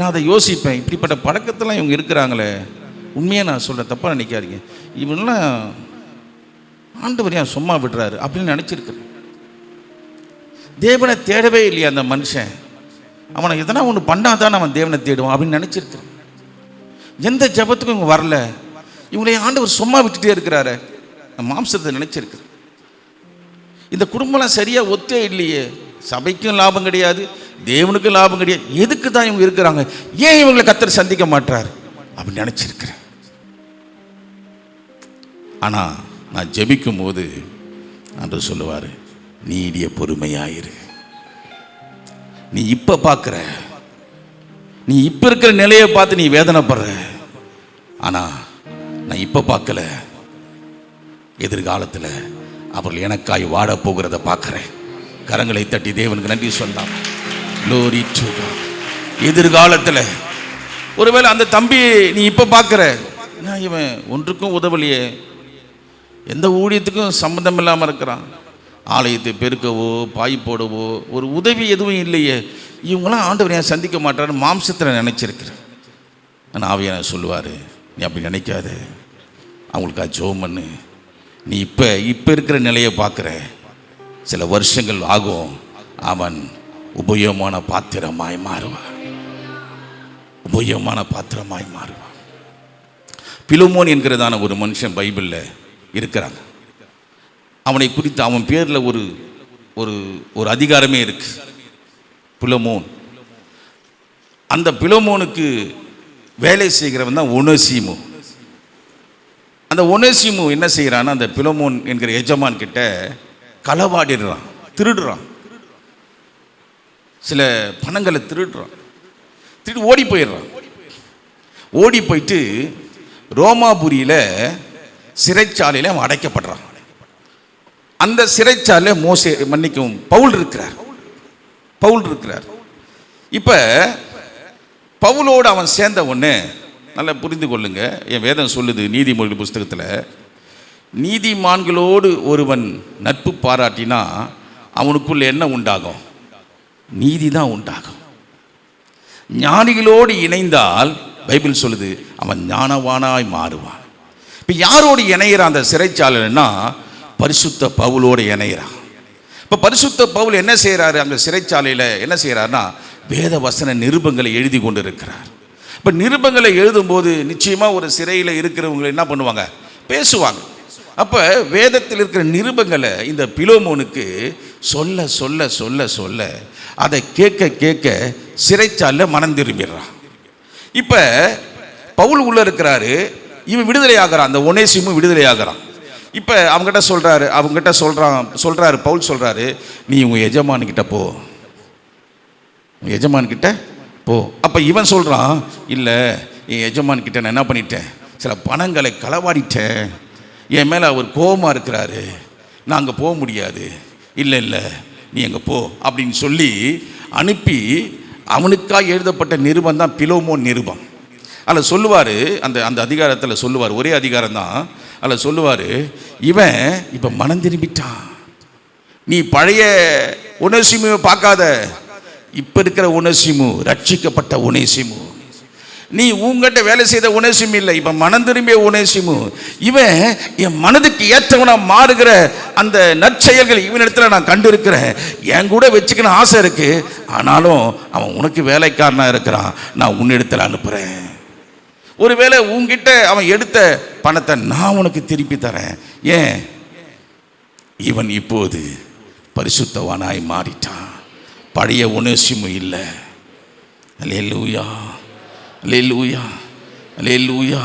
நான் அதை யோசிப்பேன். இப்படிப்பட்ட பழக்கத்தெல்லாம் இவங்க இருக்கிறாங்களே. உண்மையாக நான் சொல்கிறேன் தப்பாக நினைக்காதீங்க. இவனெல்லாம் ஆண்டவர் ஏன் சும்மா விடுறாரு? அப்படின்னு நினச்சிருக்கிறேன் தேவனை தேடவே இல்லையா அந்த மனுஷன். அவனை எதனா ஒன்று பண்ணாதான் அவன் தேவனை தேடுவான் அப்படின்னு நினச்சிருக்கிறேன் எந்த ஜபத்துக்கும் இவங்க வரல. இவங்களை ஆண்டவர் சும்மா விட்டுட்டே இருக்கிறாரு. மாம்சத்தை நினச்சிருக்கிறேன். இந்த குடும்பம்லாம் சரியாக ஒத்தே இல்லையே. சபைக்கும் லாபம் கிடையாது. தேவனுக்கு லாபம் கிடையாது. எதுக்கு தான் இவங்க இருக்கிறாங்க? ஏன் இவங்களை கத்தர் சந்திக்க மாட்டார் அப்படின்னு நினச்சிருக்கிறேன். ஆனால் நான் ஜெபிக்கும் போது அன்று சொல்லுவார் நீடிய பொறுமையாயிரு. நீ இப்போ பார்க்குற நீ இப்போ இருக்கிற நிலையை பார்த்து நீ வேதனைப்படுற. ஆனால் நான் இப்போ பார்க்கல. எதிர்காலத்தில் அவர்கள் எனக்காய் வாட போகிறத பார்க்குறேன் கரங்களை தட்டி தேவனுக்கு நன்றி சொன்னான் Glory to எதிர்காலத்தில் ஒருவேளை அந்த தம்பி நீ இப்போ பார்க்குற நான் இவன் ஒன்றுக்கும் உதவலையே? எந்த ஊழியத்துக்கும் சம்மந்தம் இல்லாமல் இருக்கிறான். ஆலயத்தை பெருக்கவோ பாய் போடவோ ஒரு உதவி எதுவும் இல்லையே. இவங்களாம் ஆண்டவர் ஏன் சந்திக்க மாட்டாருன்னு மாம்சத்தில் நினச்சிருக்கிறேன் ஆனால் ஆவியான சொல்லுவார்? நீ அப்படி நினைக்காத. அவங்களுக்கா ஜோம் பண்ணு. நீ இப்போ இப்போ இருக்கிற நிலையை பார்க்குற சில வருஷங்கள் ஆகும். அவன் உபயோகமான பாத்திரமாய் மாறுவார். உபயோகமான பாத்திரமாய் மாறுவார். பிலோமோன் என்கிறதான ஒரு மனுஷன் பைபிளில் இருக்கிறாங்க அவனை குறித்து அவன் பேரில் ஒரு ஒரு ஒரு அதிகாரமே இருக்கு. பிலோமோன். அந்த பிலோமோனுக்கு வேலை செய்கிறவன் தான் ஒனசீமு. அந்த ஒனேசிமு என்ன செய்கிறான்னா அந்த பிலோமோன் என்கிற எஜமான் கிட்ட களவாடிடுறான் திருடுறான். சில பணங்களை திருடுறான். திருடி ஓடி போயிடுறான். ஓடி போயிட்டு ரோமாபுரியில் சிறைச்சாலையில் அவன் அடைக்கப்படுறான். அந்த சிறைச்சாலையில் மோசே மன்னிக்கும் பவுல் இருக்கிறார். பவுல் இருக்கிறார். இப்போ பவுலோடு அவன் சேர்ந்த ஒன்று நல்லா புரிந்து கொள்ளுங்க என் வேதம் சொல்லுது நீதிமொழி புஸ்தகத்தில் நீதிமான்களோடு ஒருவன் நட்பு பாராட்டினா அவனுக்குள்ள என்ன உண்டாகும்? நீதி தான் உண்டாகும். ஞானிகளோடு இணைந்தால் பைபிள் சொல்லுது அவன் ஞானவானாய் மாறுவான். இப்போ யாரோடு இணைகிறான் அந்த சிறைச்சாலைன்னா பரிசுத்த பவுலோடு இணைகிறான் இப்போ பரிசுத்த பவுல் என்ன செய்கிறாரு அந்த சிறைச்சாலையில் என்ன செய்கிறாருன்னா வேத வசன நிருபங்களை எழுதி கொண்டு இருக்கிறார் இப்போ நிருபங்களை எழுதும்போது நிச்சயமாக ஒரு சிறையில் இருக்கிறவங்க என்ன பண்ணுவாங்க? பேசுவாங்க. அப்போ வேதத்தில் இருக்கிற நிருபங்களை இந்த பிலோமோனுக்கு சொல்ல சொல்ல சொல்ல சொல்ல அதை கேட்க கேட்க சிறைச்சாலில் மனம் திரும்பிடுறான். இப்போ பவுல் உள்ளே இருக்கிறாரு இவன் விடுதலை ஆகிறான் அந்த ஒனேசியமும் விடுதலை ஆகிறான் இப்போ அவங்ககிட்ட சொல்கிறாரு அவங்ககிட்ட சொல்கிறான் சொல்கிறாரு பவுல் சொல்கிறாரு நீ உங்கள் எஜமானுக்கிட்ட போ. உன் எஜமான்கிட்ட போ. அப்போ இவன் சொல்கிறான் இல்லை என் எஜமான்கிட்ட நான் என்ன பண்ணிட்டேன்? சில பணங்களை களவாடிட்டேன். என் மேலே அவர் கோபமாக இருக்கிறாரு. நான் அங்கே போக முடியாது. இல்லை இல்லை நீ அங்கே போ அப்படின்னு சொல்லி அனுப்பி அவனுக்காக எழுதப்பட்ட நிருபம் தான் பிலோமோன் நிருபம். அதில் சொல்லுவார் அந்த அந்த அதிகாரத்தில் சொல்லுவார் ஒரே அதிகாரம் தான். அதில் சொல்லுவார் இவன் இப்போ மனம் திரும்பிட்டான். நீ பழைய உணர்ச்சிமுவை பார்க்காத. இப்போ இருக்கிற உணர்சிமு ரட்சிக்கப்பட்ட உணர்ச்சிமு நீ உங்ககிட்ட வேலை செய்த உணேசிமு இல்லை. இப்போ மனம் திரும்பிய உணேசிமு இவன் என் மனதுக்கு ஏற்றவனா மாறுகிற அந்த நற்செயல்கள் இவனிடத்தில் நான் கண்டிருக்கிறேன். என் கூட வச்சுக்கணும் ஆசை இருக்குது ஆனாலும் அவன் உனக்கு வேலைக்காரனாக இருக்கிறான். நான் உன்னிடத்தில் அனுப்புகிறேன் ஒருவேளை உன்கிட்ட அவன் எடுத்த பணத்தை நான் உனக்கு திருப்பி தரேன். ஏன்? இவன் இப்போது பரிசுத்தவானாய் மாறிட்டான். பழைய உணர்ச்சியும் இல்லை. அல்லூயா லூயா அலே லூயா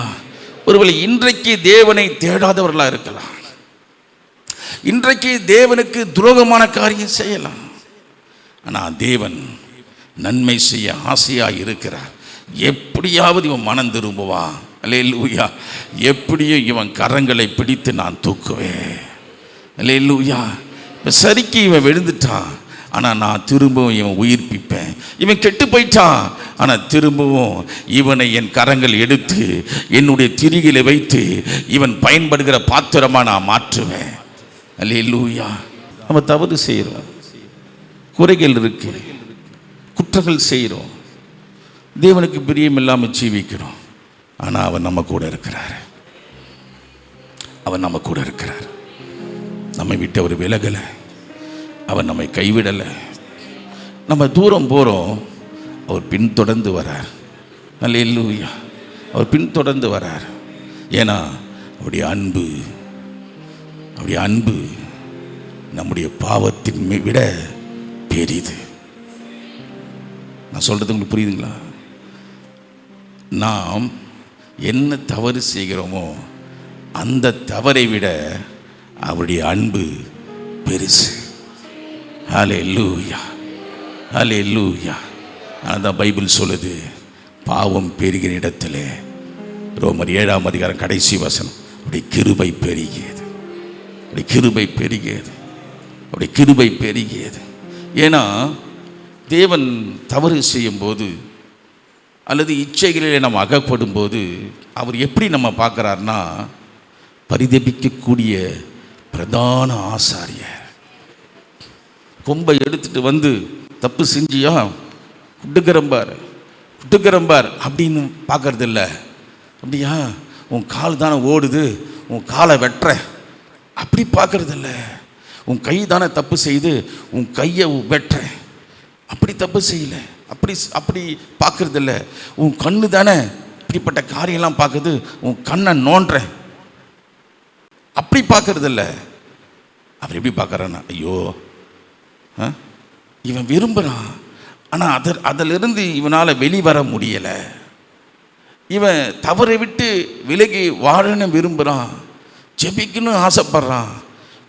ஒருவேளை இன்றைக்கு தேவனை தேடாதவர்களாக இருக்கலாம். இன்றைக்கு தேவனுக்கு துரோகமான காரியம் செய்யலாம். ஆனால் தேவன் நன்மை செய்ய ஆசையாக இருக்கிறார். எப்படியாவது இவன் மனம் திரும்புவான். அலே லூயா எப்படியும் இவன் கரங்களை பிடித்து நான் தூக்குவேன். அலே லூயா இப்போ சரிக்கு இவன் விழுந்துட்டான். ஆனால் நான் திரும்பவும் இவன் உயிர்ப்பிப்பேன் இவன் கெட்டு போயிட்டான். ஆனால் திரும்பவும் இவனை என் கரங்கள் எடுத்து என்னுடைய திரிகளை வைத்து இவன் பயன்படுகிற பாத்திரமாக நான் மாற்றுவேன். அல்லே லூயா நம்ம தவறு செய்கிறோம் குறைகள் இருக்கு. குற்றங்கள் செய்கிறோம் தேவனுக்கு பிரியம் இல்லாமல் ஜீவிக்கிறோம். ஆனால் அவன் நம்ம கூட இருக்கிறார். அவன் நம்ம கூட இருக்கிறார். நம்மை விட்டு அவர் விலகலை. அவர் நம்மை கைவிடலை. நம்ம தூரம் போகிறோம் அவர் பின்தொடர்ந்து வரார். அல்லேலூயா. அவர் பின்தொடர்ந்து வரார். ஏன்னா அவருடைய அன்பு அவருடைய அன்பு நம்முடைய பாவத்தின் விட பெரிது. நான் சொல்கிறது உங்களுக்கு புரியுதுங்களா? நாம் என்ன தவறு செய்கிறோமோ அந்த தவறை விட அவருடைய அன்பு பெருசு. ஹலே லூயா ஹலே லூயா அதான் பைபிள் சொல்லுது பாவம் பெருகிற இடத்துல. ரோமர் ஏழாம் அதிகாரம் கடைசி வசனம். அப்படி கிருபை பெருகியது. அப்படி கிருபை பெருகியது. அப்படி கிருபை பெருகியது. ஏன்னா தேவன் தவறு செய்யும்போது அல்லது இச்சைகளிலே நம்ம அகப்படும் போது அவர் எப்படி நம்ம பார்க்குறாருன்னா பரிதபிக்கக்கூடிய பிரதான ஆசாரியர். கொம்பை எடுத்துட்டு வந்து தப்பு செஞ்சியா? குட்டுக்கிறம்பார் குட்டுக்கிறம்பார் அப்படின்னு பார்க்கறது இல்லை அப்படியா? உன் கால் தானே ஓடுது. உன் காலை வெட்டுற. அப்படி பார்க்கறது இல்லை உன் கை தானே தப்பு செய்து உன் கையை வெட்டுற. அப்படி தப்பு செய்யல. அப்படி அப்படி பார்க்கறது இல்லை உன் கண்ணு தானே இப்படிப்பட்ட காரியெல்லாம் பார்க்குது. உன் கண்ணை நோன்ற அப்படி பார்க்கறது இல்லை அவர் எப்படி பார்க்குறான்னா ஐயோ இவன் விரும்புகிறான் ஆனால் அத அதிலிருந்து இவனால் வெளிவர முடியலை. இவன் தவறை விட்டு விலகி வாழன்னு விரும்புகிறான் ஜெபிக்கணும்னு ஆசைப்பட்றான்.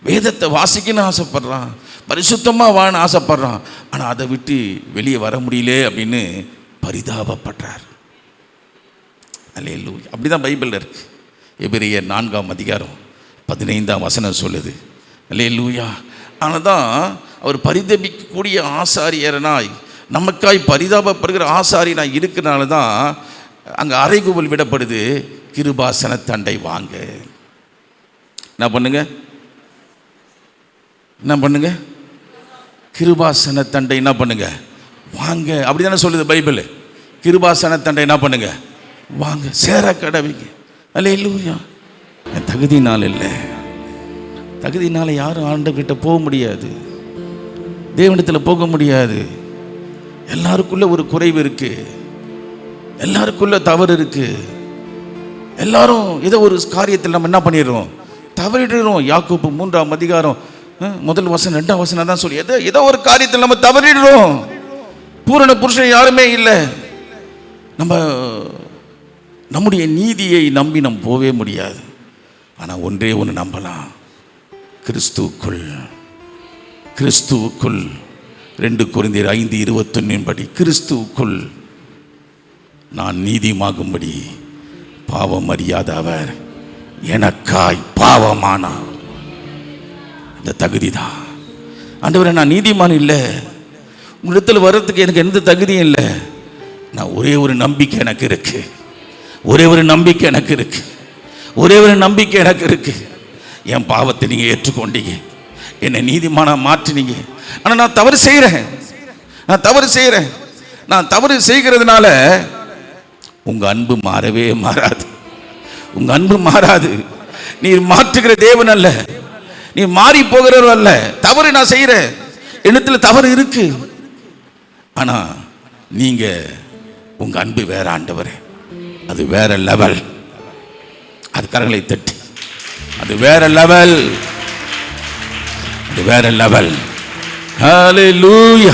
வேதத்தை வாசிக்கணும்னு ஆசைப்பட்றான். பரிசுத்தமாக வாழன்னு ஆசைப்பட்றான். ஆனால் அதை விட்டு வெளியே வர முடியல அப்படின்னு பரிதாபப்படுறார். அல்ல அப்படி தான் பைபிளில் இருக்குது எபிரிய நான்காம் அதிகாரம் பதினைந்தாம் வசனம் சொல்லுது. அல்லேலூயா ஆனால் தான் அவர் பரிதபிக்கக்கூடிய ஆசாரியரனாய் நமக்காய் பரிதாபப்படுகிற ஆசாரியனாய் இருக்கிறனால தான் அங்கே அறைகூவல் விடப்படுது. கிருபாசன தண்டை வாங்க. என்ன பண்ணுங்க? என்ன பண்ணுங்க? கிருபாசன தண்டை என்ன பண்ணுங்க? வாங்க. அப்படி தானே சொல்லுது பைபிள். கிருபாசன தண்டை என்ன பண்ணுங்க? வாங்க. சேர கடவைங்க. அல்ல இல்லையா என் தகுதினால் இல்லை. தகுதினால யாரும் ஆண்டுகிட்ட போக முடியாது. தேவனிடத்தில் போக முடியாது. எல்லாருக்குள்ள ஒரு குறைவு இருக்கு. எல்லாருக்குள்ள தவறு இருக்கு. எல்லாரும் ஏதோ ஒரு காரியத்தில் நம்ம என்ன பண்ணிடுறோம்? தவறிடுறோம். யாக்கோப்பு மூன்றாம் அதிகாரம் முதல் வசனம் ரெண்டாம் வசனம் தான் சொல்லி ஏதோ ஏதோ ஒரு காரியத்தில் நம்ம தவறிடுறோம். பூரண புருஷன் யாருமே இல்லை. நம்ம நம்முடைய நீதியை நம்பி நம்ம போவே முடியாது. ஆனால் ஒன்றே ஒன்று நம்பலாம். கிறிஸ்துவுக்குள் கிறிஸ்துவுக்குள் ரெண்டு குறைந்தர் ஐந்து இருபத்தொன்னின்படி கிறிஸ்துவுக்குள் நான் நீதிமாகும்படி பாவம் அறியாத அவர் எனக்காய் பாவமானா? இந்த தகுதி தான் ஆண்டவரே நான் நீதிமான் இல்லை. உங்களிடத்தில் வர்றதுக்கு எனக்கு எந்த தகுதியும் இல்லை. நான் ஒரே ஒரு நம்பிக்கை எனக்கு இருக்கு. ஒரே ஒரு நம்பிக்கை எனக்கு இருக்கு. ஒரே ஒரு நம்பிக்கை எனக்கு இருக்கு. என் பாவத்தை நீங்கள் ஏற்றுக்கொண்டீங்க. என்னை நீதிமானா மாற்றினீங்க. ஆனால் நான் தவறு செய்கிறேன் நான் தவறு செய்கிறேன் நான் தவறு செய்கிறதுனால உங்கள் அன்பு மாறவே மாறாது. உங்கள் அன்பு மாறாது. நீர் மாற்றுகிற தேவன் அல்ல. நீ மாறி போகிறவர் அல்ல. தவறு நான் செய்கிறேன் எண்ணத்தில் தவறு இருக்கு. ஆனால் நீங்கள் உங்கள் அன்பு வேற ஆண்டவர். அது வேற லெவல். அது கரங்களை தட்டி. அது வேற லெவல். அது வேற லெவல் ஹalleluya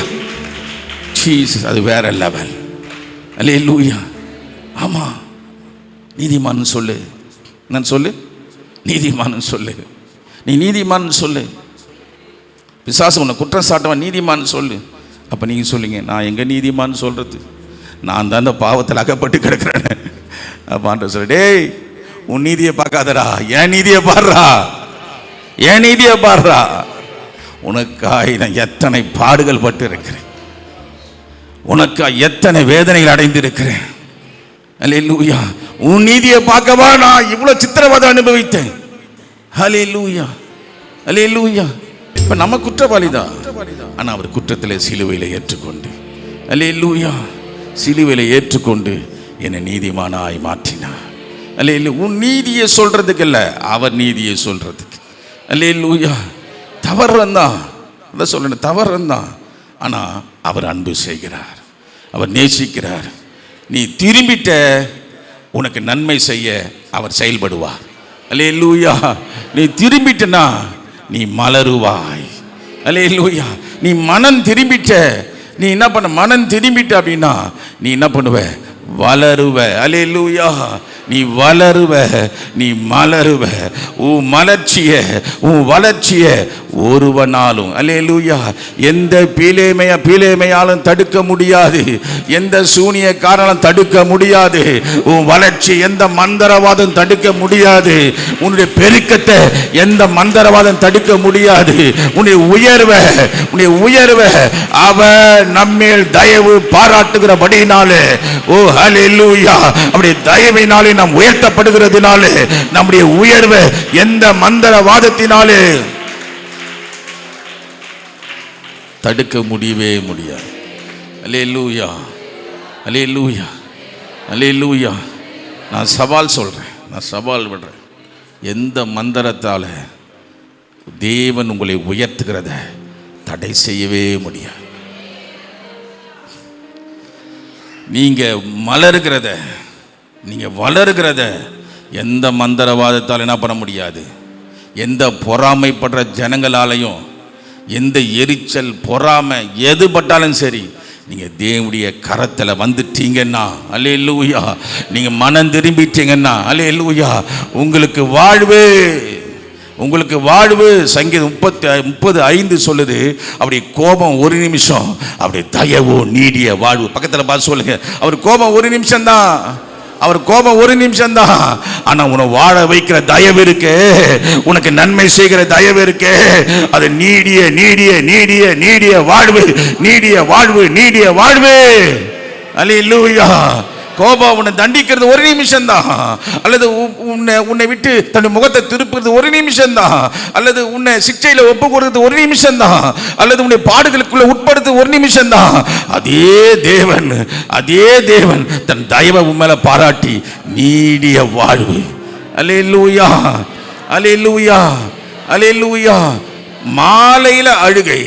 ஜீசஸ் அது வேற லெவல் அலே லூயா ஆமா. நீதிமான் சொல்லு. நான் சொல்லு? நீதிமான் சொல்லு. நீ நீதிமான் சொல்லு. பிசாசு உன்னை குற்றம் சாட்டவன் நீதிமான் சொல்லு. அப்போ நீங்கள் சொல்லுங்க நான் எங்கே நீதிமான் சொல்கிறது நான் தான் அந்த பாவத்தில் அகப்பட்டு கிடக்கிறேன் அப்பான்ற சொல்ல டேய் உன் நீதியை பார்க்காதடா. என் நீதியை பாடுறா என் நீதியை பாடுறா உனக்காய் நான் எத்தனை பாடுகள் பட்டு இருக்கிறேன் உனக்காய் எத்தனை வேதனைகள் அடைந்திருக்கிறேன். அல்லேலூயா உன் நீதியை பார்க்கவா நான் இவ்வளோ சித்திரவதை அனுபவித்தேன். ஹalleluya ஹalleluya இப்போ நம்ம குற்றவாளி தான் ஆனால் அவர் குற்றத்தில் சிலுவையில் ஏற்றுக்கொண்டு. அலே லூயா சிலுவையில் ஏற்றுக்கொண்டு என்னை நீதிமானாய் மாற்றினார். அல்ல இல்லை உன் நீதியை சொல்கிறதுக்கு இல்லை அவர் நீதியை சொல்கிறதுக்கு அல்ல லூயா தவறுந்தான். அதை சொல்லணும் தவறுந்தான். ஆனால் அவர் அன்பு செய்கிறார். அவர் நேசிக்கிறார். நீ திரும்பிட்ட உனக்கு நன்மை செய்ய அவர் செயல்படுவார். அல்லே லூயா நீ திரும்பிட்டனா நீ மலருவாய். அல்லே லூயா நீ மனம் திரும்பிட்ட நீ என்ன பண்ண மனம் திரும்பிட்ட அப்படின்னா நீ என்ன பண்ணுவ? வளருவ. அலே நீ வளருவ நீ மலருவ. உன் மலர்ச்சிய உன் வளர்ச்சிய ஒருவனாலும் அலையலூயா. எந்த பீலேமைய பீலேமையாலும் தடுக்க முடியாது. எந்த சூனிய காரணம் தடுக்க முடியாது. உன் வளர்ச்சி எந்த மந்திரவாதம் தடுக்க முடியாது. உன்னுடைய பெருக்கத்தை எந்த மந்திரவாதம் தடுக்க முடியாது. உன்னை உயர்வ உன்னை உயர்வ அவ நம்மேல் தயவு பாராட்டுகிறபடினாலே ஓ ஹalleluya அப்படி தயவினாலே நாம் உயர்த்தப்படுகிறதுனாலே நம்முடைய உயர்வு எந்த மந்திரவாதத்தினாலே தடுக்க முடியவே முடியாது. அல்லையே லூயா லூயா அல்லையே அல்லேலூயா நான் சவால் சொல்கிறேன் நான் சவால் விடுறேன். எந்த மந்திரத்தால் தேவன் உங்களை உயர்த்துகிறத தடை செய்யவே முடியாது. நீங்கள் மலருகிறத நீங்கள் வளருகிறத எந்த மந்திரவாதத்தால் என்ன பண்ண முடியாது. எந்த பொறாமைப்படுற ஜனங்களாலையும் எந்த எரிச்சல் பொறாமை எது பட்டாலும் சரி நீங்கள் தேவனுடைய கரத்தில் வந்துட்டீங்கன்னா அலே லூயா நீங்கள் மனம் திரும்பிட்டீங்கன்னா அலே லூயா உங்களுக்கு வாழ்வு உங்களுக்கு வாழ்வு சங்கீதம் முப்பத்தி முப்பது ஐந்து சொல்லுது. அப்படி கோபம் ஒரு நிமிஷம் அப்படி தயவு நீடிய வாழ்வு. பக்கத்தில் பார்த்து சொல்லுங்க. அவர் கோபம் ஒரு நிமிஷம் தான் அவர் கோபம் ஒரு நிமிஷம் தான் ஆனா உன்னை வாழ வைக்கிற தயவு இருக்கு. உனக்கு நன்மை செய்கிற தயவு இருக்கு. அது நீடிய நீடிய நீடிய நீடிய வாழ்வு. நீடிய வாழ்வு நீடிய வாழ்வு. அல்லேலூயா கோபம் உன்னை தண்டிக்கிறது ஒரு நிமிஷம் தான் அல்லது உ- உன்னை உன்னை விட்டு தன் முகத்தை திருப்புறது ஒரு நிமிஷம் தான் அல்லது உன்னை சிக்ஷையில் ஒப்பு கொடுக்கிறது ஒரு நிமிஷம் தான் அல்லது உன்னை பாடுகளுக்குள்ள உட்படுத்து ஒரு நிமிஷம் தான் அதே தேவன் அதே தேவன் தன் தயவை உன் மேல பாராட்டி நீடிய வாழ்வு. அலே லூயா அலே லூயா அலே லூயா மாலையில் அழுகை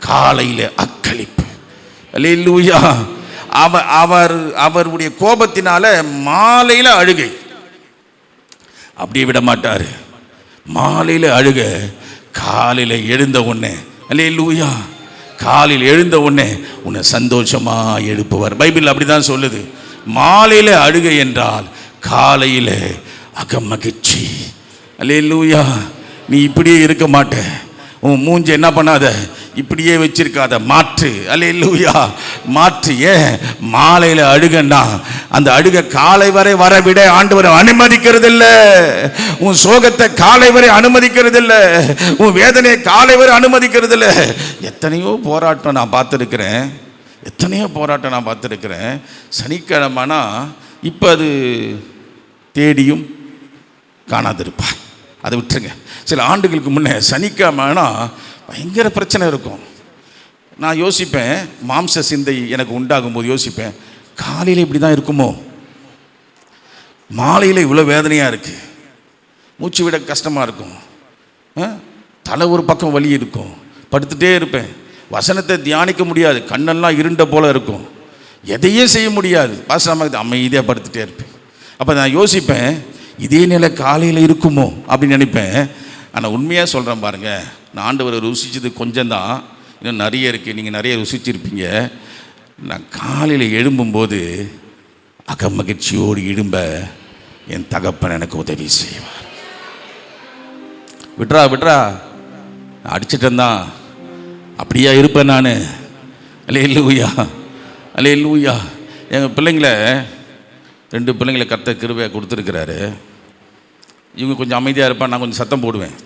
காலையில் அக்களிப்பு. அலே லூயா அவர் அவர் அவருடைய கோபத்தினால மாலையில அழுகை. அப்படியே விட மாட்டார் மாலையில் அழுக காலையில் எழுந்த உடனே அல்லேலூயா! காலையில் எழுந்த உடனே உன்னை சந்தோஷமா எழுப்புவார். பைபிள் அப்படிதான் சொல்லுது. மாலையில் அழுகை என்றால் காலையில் அகமகிழ்ச்சி. அல்லேலூயா! நீ இப்படியே இருக்க மாட்ட. உன் மூஞ்சி என்ன பண்ணாத? இப்படியே வச்சிருக்காத. மாற்று. அல்லே லூயா மாற்றிய மாலையில் அழுகன்னா அந்த அழுக காலை வரை வர விட ஆண்டவர் அனுமதிக்கிறது இல்லை உன் சோகத்தை காலை வரை அனுமதிக்கிறது இல்லை உன் வேதனையை காலை வரை அனுமதிக்கிறது இல்லை எத்தனையோ போராட்டம் நான் பார்த்துருக்கிறேன். எத்தனையோ போராட்டம் நான் பார்த்துருக்கிறேன். சனிக்கிழமைனா இப்போ அது தேடியும் காணாதிருப்பா அதை விட்டுருங்க. சில ஆண்டுகளுக்கு முன்னே சனிக்கிழமைனா பயங்கர பிரச்சனை இருக்கும். நான் யோசிப்பேன் மாம்ச சிந்தை எனக்கு உண்டாகும் போது யோசிப்பேன் காலையில் இப்படி தான் இருக்குமோ? மாலையில் இவ்வளோ வேதனையாக இருக்குது மூச்சு விட கஷ்டமாக இருக்கும். தலை ஒரு பக்கம் வலி இருக்கும். படுத்துகிட்டே இருப்பேன். வசனத்தை தியானிக்க முடியாது. கண்ணெல்லாம் இருண்ட போல் இருக்கும். எதையும் செய்ய முடியாது. பாசமாக அமைதியாக படுத்துகிட்டே இருப்பேன். அப்போ நான் யோசிப்பேன் இதே நிலை காலையில் இருக்குமோ? அப்படின்னு நினைப்பேன். ஆனால் உண்மையாக சொல்கிறேன் பாருங்கள் நான் ஆண்டவரை ருசிச்சது கொஞ்சம் தான் இன்னும் நிறைய இருக்குது நீங்கள் நிறைய ருசிச்சிருப்பீங்க. நான் காலையில் எழும்பும்போது அகமகிழ்ச்சியோடு எழும்ப என் தகப்பன் எனக்கு உதவி செய்வார். விட்றா விட்றா. அடிச்சிட்டேன் தான் அப்படியா இருப்பேன் நான்? அலே இல்லையா அலே இல்லையா எங்கள் பிள்ளைங்கள ரெண்டு பிள்ளைங்களை கத்த கிருவை கொடுத்துருக்கிறாரு. இவங்க கொஞ்சம் அமைதியாக இருப்பான் நான் கொஞ்சம் சத்தம் போடுவேன்.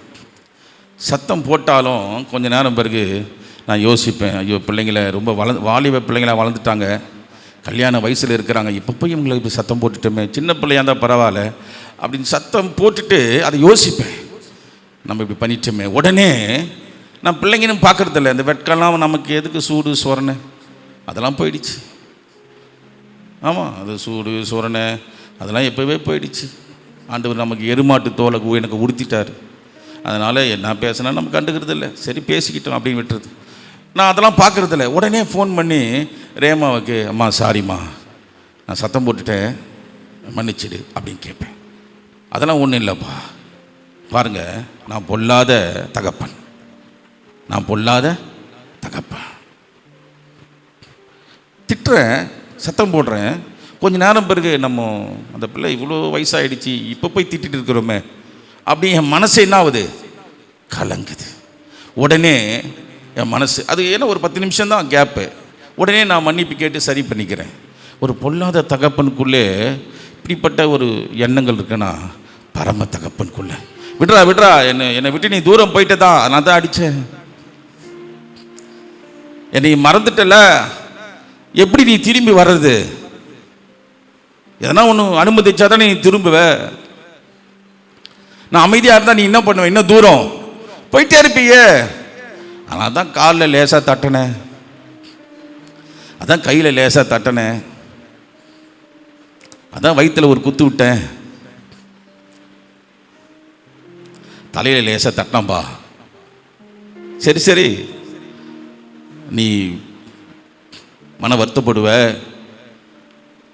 சத்தம் போட்டாலும் கொஞ்சம் நேரம் பிறகு நான் யோசிப்பேன் ஐயோ பிள்ளைங்களை ரொம்ப வள வாலிப பிள்ளைங்களாக வளர்ந்துட்டாங்க. கல்யாண வயசில் இருக்கிறாங்க இப்போ போய் இவங்களை இப்படி சத்தம் போட்டுட்டோமே சின்ன பிள்ளையா இருந்தால் பரவாயில்ல அப்படின்னு சத்தம் போட்டுட்டு அதை யோசிப்பேன். நம்ம இப்படி பண்ணிட்டோமே உடனே நான் பிள்ளைங்கன்னு பார்க்கறதில்ல இந்த வெட்கெல்லாம் நமக்கு எதுக்கு சூடு சொரணை அதெல்லாம் போயிடுச்சு. ஆமாம் அது சூடு சுரணை அதெல்லாம் எப்போவே போயிடுச்சு. ஆண்டவர் நமக்கு எருமாட்டு தோலை எனக்கு உடுத்திட்டார். அதனால் என்ன பேசினா நம்ம கண்டுக்கிறது இல்லை சரி பேசிக்கிட்டோம் அப்படின்னு விட்டுறது. நான் அதெல்லாம் பார்க்குறதில்ல. உடனே ஃபோன் பண்ணி ரேமாவுக்கு அம்மா சாரிம்மா நான் சத்தம் போட்டுட்டேன். மன்னிச்சிடு அப்படின்னு கேட்பேன். அதெல்லாம் ஒன்றும் இல்லைப்பா. பாருங்கள் நான் பொல்லாத தகப்பன். நான் பொல்லாத தகப்பன். திட்டுறேன் சத்தம் போடுறேன். கொஞ்ச நேரம் பிறகு நம்ம அந்த பிள்ளை இவ்வளோ வயசாகிடுச்சு இப்போ போய் திட்டிட்டு இருக்கிறோமே. அப்படி என் மனசு என்ன ஆகுது? கலங்குது. உடனே என் மனசு. அது ஏன்னா ஒரு பத்து நிமிஷம் தான் கேப்பு உடனே நான் மன்னிப்பு கேட்டு சரி பண்ணிக்கிறேன். ஒரு பொல்லாத தகப்பனுக்குள்ளே இப்படிப்பட்ட ஒரு எண்ணங்கள் இருக்குன்னா பரம தகப்பனுக்குள்ளே. விட்றா விட்றா என்னை என்னை விட்டு நீ தூரம் போயிட்டு தான் நான் தான் அடித்தேன் என்னை மறந்துட்டல? எப்படி நீ திரும்பி வர்றது? எதனா ஒன்று அனுமதிச்சா தான் நீ திரும்புவ? நான் அமைதியாக இருந்தால் நீ என்ன பண்ணுவேன் இன்னும் தூரம். போயிட்டே இருப்பியே ஆனால் தான் காலில் லேசாக தட்டினேன். அதான் கையில் லேசாக தட்டினேன். அதான் வயிற்றில் ஒரு குத்து விட்டேன். தலையில் லேசாக தட்டினப்பா சரி சரி. நீ மன வருத்தப்படுவ.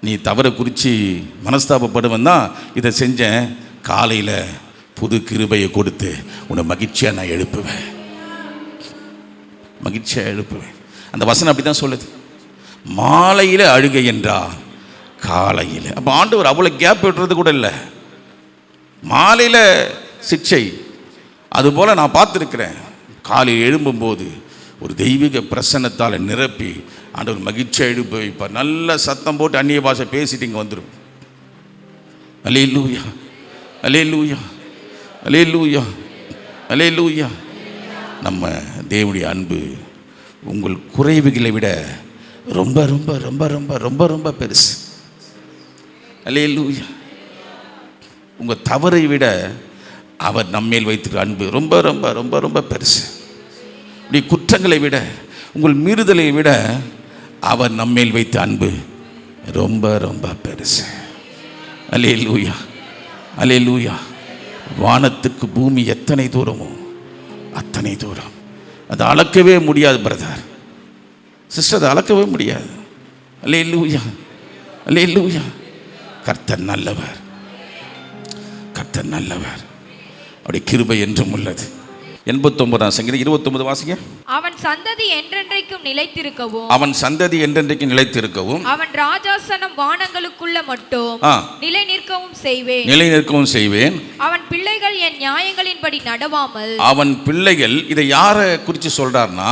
நீ தவறை குறித்து மனஸ்தாபப்படுவன் தான் இதை செஞ்சேன். காலையில் புது கிருபையை கொடுத்து உன்னை மகிழ்ச்சியாக நான் எழுப்புவேன். மகிழ்ச்சியாக எழுப்புவேன். அந்த வசனம் அப்படி தான் சொல்லுது. மாலையில் அழுகை என்றா காலையில். அப்போ ஆண்டவர் அவ்வளோ கேப் விடுறது கூட இல்லை. மாலையில் சிக்ஷை. அதுபோல் நான் பார்த்துருக்கிறேன். காலையில் எழும்பும்போது ஒரு தெய்வீக பிரசன்னத்தால் நிரப்பி ஆண்டவர் மகிழ்ச்சியாக எழுப்பி வைப்பார். நல்ல சத்தம் போட்டு அந்நிய பாஷை பேசிட்டு இங்கே வந்துடும் அலே லூயா அலே லூயா அலே லூயா அலே லூயா நம்ம தேவனுடைய அன்பு உங்கள் குறைவுகளை விட ரொம்ப ரொம்ப ரொம்ப ரொம்ப ரொம்ப ரொம்ப பெருசு. அலே லூயா உங்கள் தவறை விட அவர் நம்மேல் வைத்திருக்கிற அன்பு ரொம்ப ரொம்ப ரொம்ப ரொம்ப பெருசு. இப்படி குற்றங்களை விட உங்கள் மீறுதலை விட அவர் நம்மேல் வைத்த அன்பு ரொம்ப ரொம்ப பெருசு. அலே லூயா அலே லூயா வானத்துக்கு பூமி எத்தனை தூரமோ அத்தனை தூரம். அது அளக்கவே முடியாது பிரதர் சிஸ்டர் அதை அளக்கவே முடியாது. அல்லே இல்லையா அல்லே இல்லையா கர்த்தர் நல்லவர். கர்த்தர் நல்லவர். அப்படி கிருபை என்றும் உள்ளது. எண்பத்தொன்பதாம் சங்கீதம் இருபத்தொன்பது வாசிங்க. அவன் சந்ததி என்றென்றைக்கும் நிலைத்திருக்கவும். அவன் சந்ததி என்றென்றைக்கு நிலைத்திருக்கவும். அவன் ராஜாசனம் வானங்களுக்குள்ள மட்டும். நிலை நிற்கவும் செய்வேன். நிலை நிற்கவும் செய்வேன். அவன் பிள்ளைகள் என் நியாயங்களின்படி நடவாமல். அவன் பிள்ளைகள் இதை யாரை குறித்து சொல்றார்னா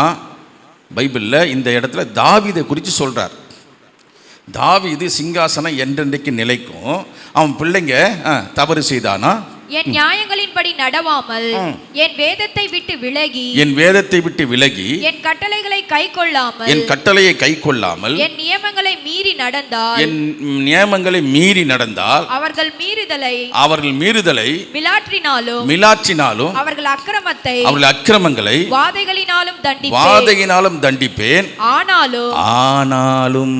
பைபிளில் இந்த இடத்துல தாவீதை குறித்து சொல்றார். தாவீது சிங்காசனம் என்றென்றைக்கு நிலைக்கும். அவன் பிள்ளைங்க தவறு செய்தானா? என் நியாயங்களின்படி நடவாமல் என் வேதத்தை விட்டு விலகி என் வேதத்தை விட்டு விலகி என் கட்டளைகளை கை கொள்ளாமல் என் கட்டளையை கை கொள்ளாமல் என் நியமங்களை மீறி நடந்தால் என் நியமங்களை மீறி நடந்தால் அவர்கள் மீறுதலை அவர்கள் மீறுதலை விலாற்றினாலும் மிலாற்றினாலும் அவர்கள் அக்கிரமத்தை அவர்கள் அக்கிரமங்களை வாதைகளினாலும் தண்டிப்பேன். வாதையினாலும் தண்டிப்பேன். ஆனாலும் ஆனாலும்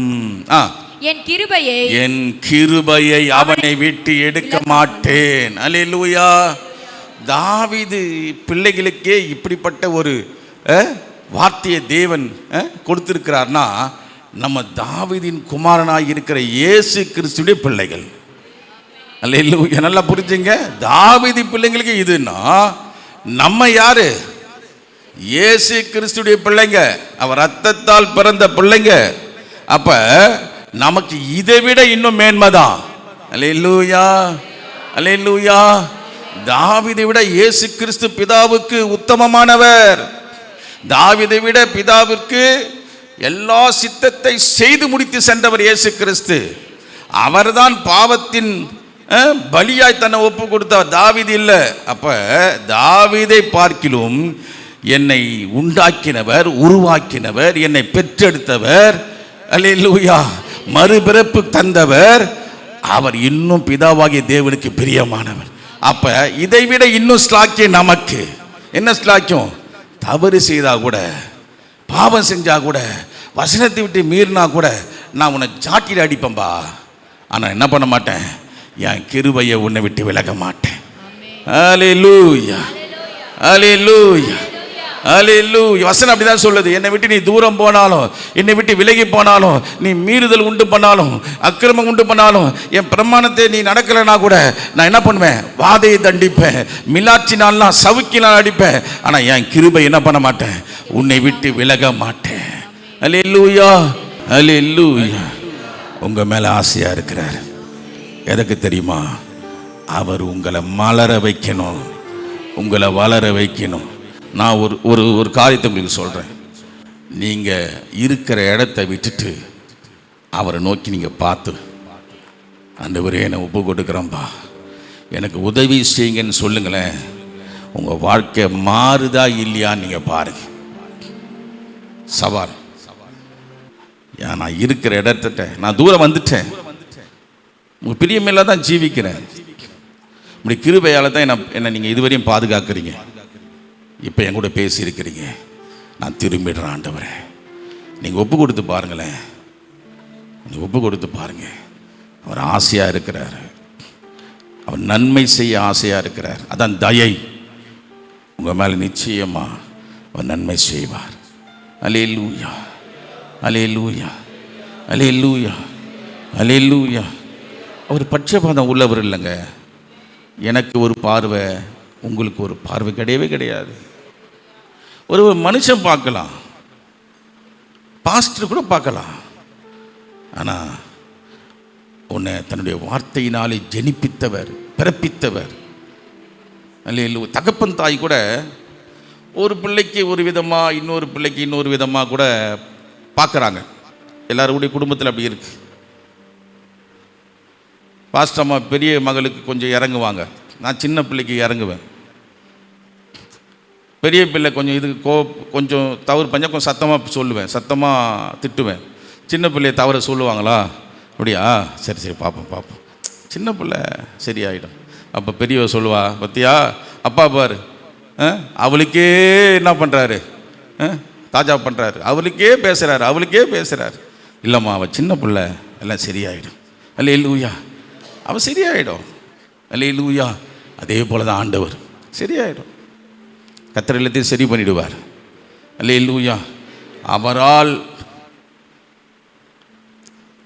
ஆ என் கிருபையை என் கிருபையை அவனை விட்டு எடுக்க மாட்டேன். அல்லேலூயா. தாவீது பிள்ளைகளுக்கே இப்படிப்பட்ட ஒரு வார்த்தையை தேவன் கொடுத்திருக்கிறார்னா நம்ம தாவீதின் குமாரனாய் இருக்கிற இயேசு கிறிஸ்துடைய பிள்ளைகள். அல்லேலூயா. நல்லா புரிஞ்சுங்க. தாவீது பிள்ளைங்களுக்கு இதுன்னா நம்ம யாரு? இயேசு கிறிஸ்துடைய பிள்ளைங்க. அவர் ரத்தத்தால் பிறந்த பிள்ளைங்க. அப்ப நமக்கு இதை விட இன்னும் மேன்மைதான். அலே லூயா தாவிதை விட இயேசு கிறிஸ்து பிதாவுக்கு உத்தமமானவர். தாவிதை விட பிதாவிற்கு எல்லா சித்தத்தை செய்து முடித்து சென்றவர் இயேசு கிறிஸ்து அவர்தான் பாவத்தின் பலியாய் தன்னை ஒப்பு கொடுத்தார் தாவிதி இல்லை. அப்ப தாவிதை பார்க்கிலும் என்னை உண்டாக்கினவர் உருவாக்கினவர் என்னை பெற்றெடுத்தவர். அல்லேலூயா. மறுபிறப்பு தந்தவர் அவர் இன்னும் பிதாவாகிய தேவனுக்கு பிரியமானவர். அப்ப இதை விட இன்னும் ஸ்லாக்கியம் நமக்கு. என்ன ஸ்லாக்கியம் தவறு செய்தா கூட பாவம் செஞ்சா கூட வசனத்தை விட்டு மீறினா கூட நான் உன்னை சாட்டியில் அடிப்பேன்பா. ஆனால் என்ன பண்ண மாட்டேன்? என் கிருபையை உன்னை விட்டு விலக மாட்டேன். ஹalleluya. ஹalleluya. அலில்லு வசனம் அப்படிதான் சொல்லுது. என்னை விட்டு நீ தூரம் போனாலும் என்னை விட்டு விலகி போனாலும் நீ மீறுதல் உண்டு பண்ணாலும் அக்கிரமம் உண்டு பண்ணாலும் என் பிரமாணத்தை நீ நடக்கலைன்னா கூட நான் என்ன பண்ணுவேன்? வாதையை தண்டிப்பேன். மிலாற்றினால் நான் சவுக்கினால் அடிப்பேன். ஆனால் என் கிருபை என்ன பண்ண மாட்டேன்? உன்னை விட்டு விலக மாட்டேன். ஹalleluya ஹalleluya உங்க மேல ஆசையா இருக்கிறார். எதுக்கு தெரியுமா? அவர் உங்களை மலர வைக்கணும். உங்களை வளர வைக்கணும். நான் ஒரு ஒரு ஒரு காரியத்தை உங்களுக்கு சொல்கிறேன் நீங்கள் இருக்கிற இடத்த விட்டுட்டு அவரை நோக்கி நீங்கள் பார்த்து ஆண்டவரே என்னை ஒப்பு கொடுக்குறேன்பா. எனக்கு உதவி செய்யுங்கன்னு சொல்லுங்களேன். உங்கள் வாழ்க்கை மாறுதா இல்லையான்னு நீங்கள் பாருங்க. சவால். ஏன் நான் இருக்கிற இடத்த நான் தூரம் வந்துட்டேன். உங்கள் பிரியமில்லா தான் ஜீவிக்கிறேன். இப்படி கிருபையால் தான் என்ன என்னை நீங்கள் இதுவரையும் பாதுகாக்கிறீங்க. இப்போ என் கூட பேசியிருக்கிறீங்க. நான் திரும்பிடுறேன் ஆண்டவரே. நீங்கள் ஒப்பு கொடுத்து பாருங்களேன். நீங்கள் ஒப்பு கொடுத்து பாருங்கள் அவர் ஆசையாக இருக்கிறார். அவர் நன்மை செய்ய ஆசையாக இருக்கிறார். அதான் தயை. உங்கள் மேலே நிச்சயமாக அவர் நன்மை செய்வார். அலே லூயா அலே லூயா அலே லூயா அலே லூயா அவர் பட்சபாதம் உள்ளவர் இல்லைங்க. எனக்கு ஒரு பார்வை. உங்களுக்கு ஒரு பார்வை கிடையவே கிடையாது. ஒரு மனுஷன் பார்க்கலாம். பாஸ்டர் கூட பார்க்கலாம். ஆனால் உன்னை தன்னுடைய வார்த்தையினாலே ஜெனிப்பித்தவர் பிறப்பித்தவர். அல்ல தகப்பன் தாய் கூட ஒரு பிள்ளைக்கு ஒரு விதமாக இன்னொரு பிள்ளைக்கு இன்னொரு விதமாக கூட பார்க்குறாங்க. எல்லாருடைய குடும்பத்தில் அப்படி இருக்கு. பாஸ்டம்மா பெரிய மகளுக்கு கொஞ்சம் இறங்குவாங்க. நான் சின்ன பிள்ளைக்கு இறங்குவேன். பெரிய பிள்ளை கொஞ்சம் இதுக்கு கோ கொஞ்சம் தவறு பண்ணால் கொஞ்சம் சத்தமாக சொல்லுவேன் சத்தமாக திட்டுவேன். சின்ன பிள்ளைய தவற சொல்லுவாங்களா? அப்படியா? சரி சரி பார்ப்போம் பார்ப்போம் சின்ன பிள்ளை சரியாயிடும். அப்போ பெரியவ சொல்லுவா பத்தியா? அப்பா பாரு. ஆ, அவளுக்கே என்ன பண்ணுறாரு தாஜா பண்ணுறாரு அவளுக்கே பேசுகிறாரு அவளுக்கே பேசுகிறாரு இல்லைம்மா அவள் சின்ன பிள்ளை. எல்லாம் சரியாயிடும். அல்ல இல்லையா அவள் சரியாயிடும். அல்ல இல்லையா அதே போல தான் ஆண்டவர். சரியாயிடும். கத்தர் எல்லாத்தையும் சரி பண்ணிடுவார். அல்ல இல்லூயா அவரால்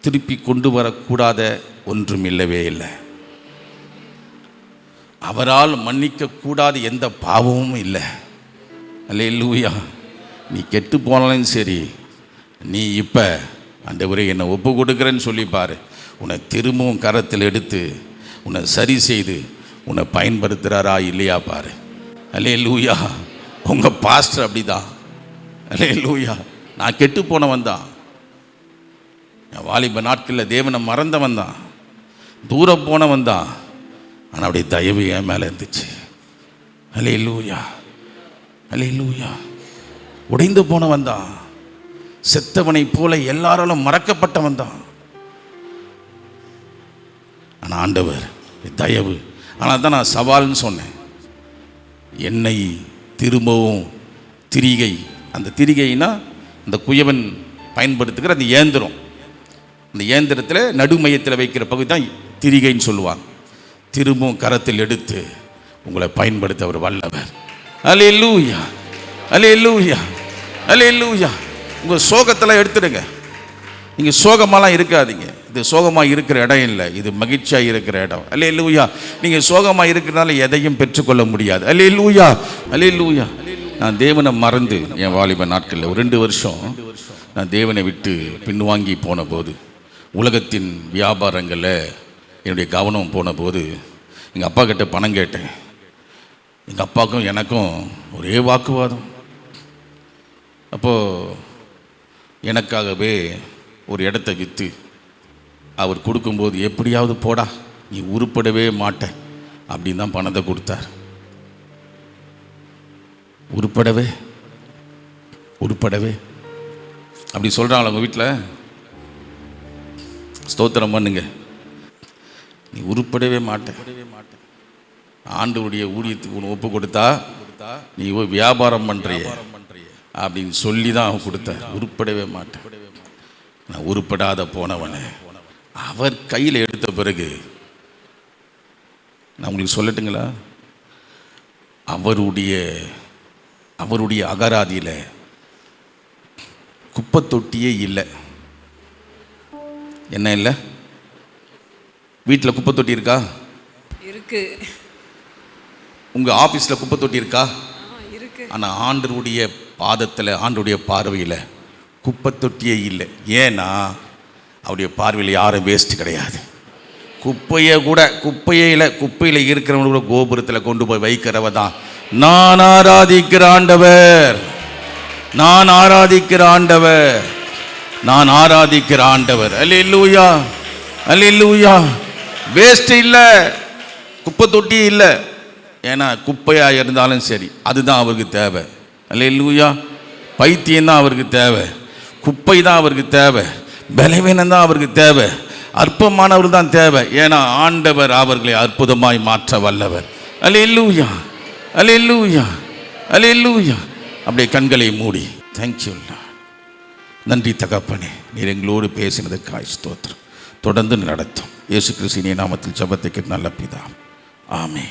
திருப்பி கொண்டு வரக்கூடாத ஒன்றும் இல்லவே இல்லை. அவரால் மன்னிக்கக்கூடாத எந்த பாவமும் இல்லை. அல்ல இல்லூயா நீ கெட்டு போனாலும் சரி நீ இப்போ ஆண்டவரே என்னை ஒப்பு கொடுக்குறேன்னு சொல்லி பாரு உன்னை திரும்பவும் கரத்தில் எடுத்து உன்னை சரி செய்து உன்னை பயன்படுத்துகிறாரா இல்லையா பாரு. அல்லே லூயா உங்கள் பாஸ்டர் அப்படிதான். அல்லே லூயா நான் கெட்டு போனவன் தான். என் வாலிப நாட்களில் தேவனை மறந்தவன் தான். தூரம் போனவன் தான். ஆனால் அப்படி தயவு என் மேலே இருந்துச்சு. அலே லூயா அலே லூயா உடைந்து போனவன் தான். செத்தவனை போல எல்லாராலும் மறக்கப்பட்டவன் தான். ஆனால் ஆண்டவர் தயவு ஆனால் தான் நான் சவால்னு சொன்னேன். என்னை திரும்பவும் திரிகை அந்த திரிகைனா அந்த குயவன் பயன்படுத்துகிற அந்த இயந்திரம். அந்த இயந்திரத்தில் நடுமையத்தில் வைக்கிற பகுதி தான் திரிகைன்னு சொல்லுவாங்க. திரும்பவும் கரத்தில் எடுத்து உங்களை பயன்படுத்த அவர் வல்லவர். அலே லூயா அலே லூயா அலே லூயா உங்கள் சோகத்தெல்லாம் எடுத்துடுங்க. நீங்கள் சோகமாலாம் இருக்காதீங்க. இது சோகமாக இருக்கிற இடம் இல்லை. இது மகிழ்ச்சியாக இருக்கிற இடம். அல்லே லூயா நீங்கள் சோகமாக இருக்கிறனால எதையும் பெற்றுக்கொள்ள முடியாது. அல்லே லூயா அல்லே லூயா நான் தேவனை மறந்து என் வாலிப நாட்களில் ஒரு ரெண்டு வருஷம் நான் தேவனை விட்டு பின்வாங்கி போன போது உலகத்தின் வியாபாரங்களில் என்னுடைய கவனம் போன போது எங்கள் அப்பா கிட்ட பணம் கேட்டேன். எங்கள் அப்பாவுக்கும் எனக்கும் ஒரே வாக்குவாதம். அப்போது எனக்காகவே ஒரு இடத்த விற்று அவர் கொடுக்கும்போது எப்படியாவது போடா நீ உருப்படவே மாட்ட அப்படின்னு தான் பணத்தை கொடுத்தார். உருப்படவே உருப்படவே. அப்படி சொல்கிறாங்களா உங்கள் வீட்டில் ஸ்தோத்திரம் பண்ணுங்க. நீ உருப்படவே மாட்டேன். ஆண்டவருடைய ஊழியத்துக்கு ஒன்று ஒப்பு கொடுத்தா நீ வியாபாரம் பண்ணுறிய அப்படின்னு சொல்லி தான் அவன் கொடுத்த உருப்படவே மாட்டேன். நான் உருப்படாத போனவனே. அவர் கையில் எடுத்த பிறகு நான் உங்களுக்கு சொல்லட்டுங்களா? அவருடைய அவருடைய அகராதியில் குப்பை தொட்டியே இல்லை. என்ன இல்லை? வீட்டில் குப்பை தொட்டி இருக்கா? இருக்கு. உங்கள் ஆஃபீஸில் குப்பை தொட்டி இருக்கா இருக்கு. ஆனால் ஆண்டருடைய பாதத்தில் ஆண்டருடைய பார்வையில் குப்பை தொட்டியே இல்லை. ஏன்னா அவருடைய பார்வையில் யாரும் வேஸ்ட் கிடையாது. குப்பையை கூட குப்பையில் குப்பையில் இருக்கிறவங்க கூட கோபுரத்தில் கொண்டு போய் வைக்கிறவ தான். நான் ஆராதிக்கிற ஆண்டவர். நான் ஆராதிக்கிற ஆண்டவர். நான் ஆராதிக்கிற ஆண்டவர். அல்ல இல்லூயா அல்ல அல்லேலூயா. வேஸ்ட் இல்லை. குப்பை தொட்டி இல்லை. ஏன்னா குப்பையாக இருந்தாலும் சரி அதுதான் அவருக்கு தேவை. அல்ல அல்லேலூயா. பைத்தியம் தான் அவருக்கு தேவை. குப்பை தான் அவருக்கு தேவை. பலவீனம் தான் அவருக்கு தேவை. அற்பமானவர் தான் தேவை. ஏன்னா ஆண்டவர் அவர்களை அற்புதமாய் மாற்ற வல்லவர். அல்லேலூயா. அல்லேலூயா. அல்லேலூயா. அப்படியே கண்களை மூடி. தேங்க்யூ நன்றி தகப்பனே. நீர் எங்களோடு பேசினதுக்காய் ஸ்தோத்திரம். தொடர்ந்து நடத்தும். இயேசு கிறிஸ்தினிய நாமத்தில் ஜபத்துக்கு நல்ல பிதா. ஆமே